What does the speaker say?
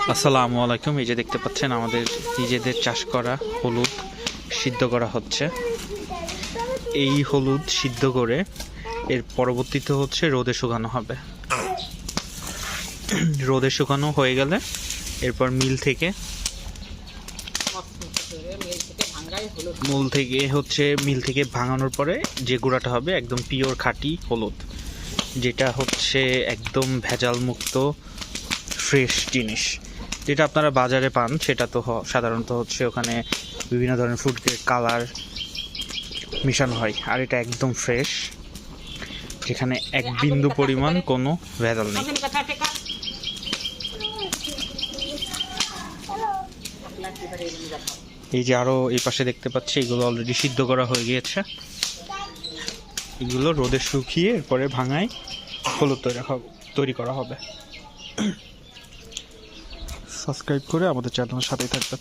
আসসালামু আলাইকুম। এই যে দেখতে পাচ্ছেন, আমাদের নিজেদের চাষ করা হলুদ সিদ্ধ করা হচ্ছে। এই হলুদ সিদ্ধ করে এর পরবর্তীতে হচ্ছে রোদে শুকানো হবে। রোদে শুকানো হয়ে গেলে এরপর মিল থেকে মূল থেকে হচ্ছে, মিল থেকে ভাঙানোর পরে যে গুঁড়াটা হবে, একদম পিওর খাঁটি হলুদ। যেটা হচ্ছে একদম ভেজাল মুক্ত ফ্রেশ জিনিস। যেটা আপনারা বাজারে পান, সেটা তো সাধারণত হচ্ছে ওখানে বিভিন্ন ধরনের ফুড কালার মিশানো হয়, আর এটা একদম ফ্রেশ যেখানে এক বিন্দু পরিমাণ কোনো ভেজাল নেই। এই যে আরও এই পাশে দেখতে পাচ্ছি, এগুলো অলরেডি সিদ্ধ করা হয়ে গিয়েছে। এগুলো রোদে শুকিয়ে এরপরে ভাঙায় হলুদ তৈরি তৈরি করা হবে। সাবস্ক্রাইব করে আমাদের চ্যানেলের সাথেই থাকবেন।